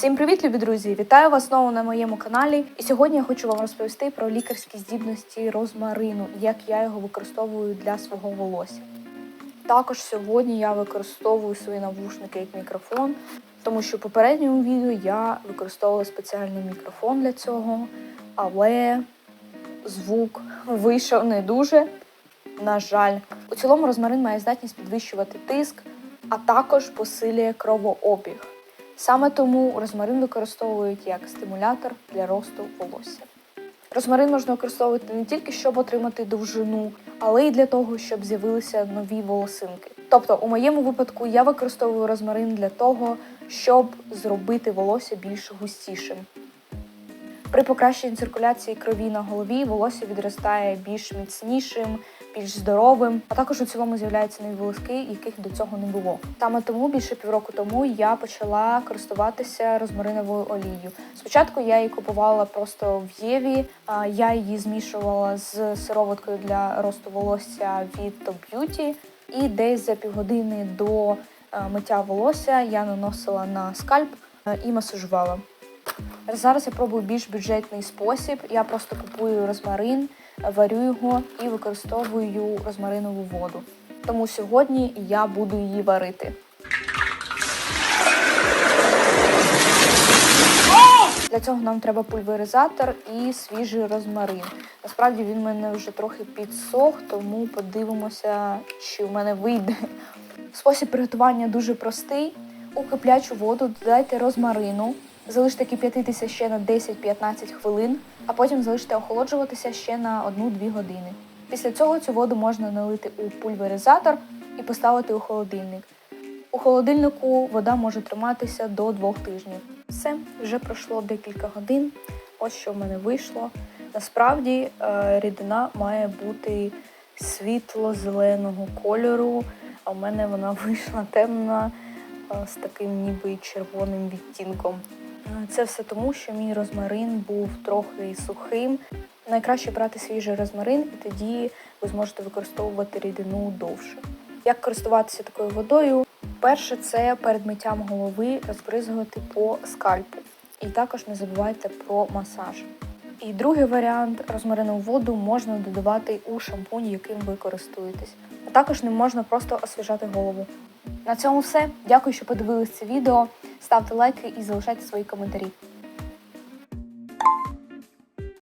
Всім привіт, любі друзі! Вітаю вас знову на моєму каналі. І сьогодні я хочу вам розповісти про лікарські здібності розмарину, як я його використовую для свого волосся. Також сьогодні я використовую свої навушники як мікрофон, тому що в попередньому відео я використовувала спеціальний мікрофон для цього, але звук вийшов не дуже. На жаль, у цілому розмарин має здатність підвищувати тиск, а також посилює кровообіг. Саме тому розмарин використовують як стимулятор для росту волосся. Розмарин можна використовувати не тільки щоб отримати довжину, але й для того, щоб з'явилися нові волосинки. Тобто, у моєму випадку я використовую розмарин для того, щоб зробити волосся більш густішим. При покращенні циркуляції крові на голові волосся відростає більш міцнішим, більш здоровим, а також у цілому з'являються нові волоски, яких до цього не було. Саме тому більше півроку тому я почала користуватися розмариновою олією. Спочатку я її купувала просто в Єві. Я її змішувала з сироваткою для росту волосся від Top Beauty. І десь за півгодини до е, миття волосся я наносила на скальп е, і масажувала. Зараз я пробую більш бюджетний спосіб. Я просто купую розмарин, варю його і використовую розмаринову воду. Тому сьогодні я буду її варити. Для цього нам треба пульверизатор і свіжий розмарин. Насправді він в мене вже трохи підсох, тому подивимося, чи в мене вийде. Спосіб приготування дуже простий. У киплячу воду додайте розмарину, залиште кип'ятитися ще на 10-15 хвилин, а потім залиште охолоджуватися ще на 1-2 години. Після цього цю воду можна налити у пульверизатор і поставити у холодильник. У холодильнику вода може триматися до 2 тижнів. Все, вже пройшло декілька годин. Ось що в мене вийшло. Насправді е, рідина має бути світло-зеленого кольору, а в мене вона вийшла темна е, з таким ніби червоним відтінком. Це все тому, що мій розмарин був трохи сухим. Найкраще брати свіжий розмарин, і тоді ви зможете використовувати рідину довше. Як користуватися такою водою? Перше, це перед миттям голови розбризгувати по скальпу. І також не забувайте про масаж. І другий варіант розмаринову воду можна додавати у шампунь, яким ви користуєтесь. А також не можна просто освіжати голову. На цьому все. Дякую, що подивились це відео. Ставте лайки і залишайте свої коментарі.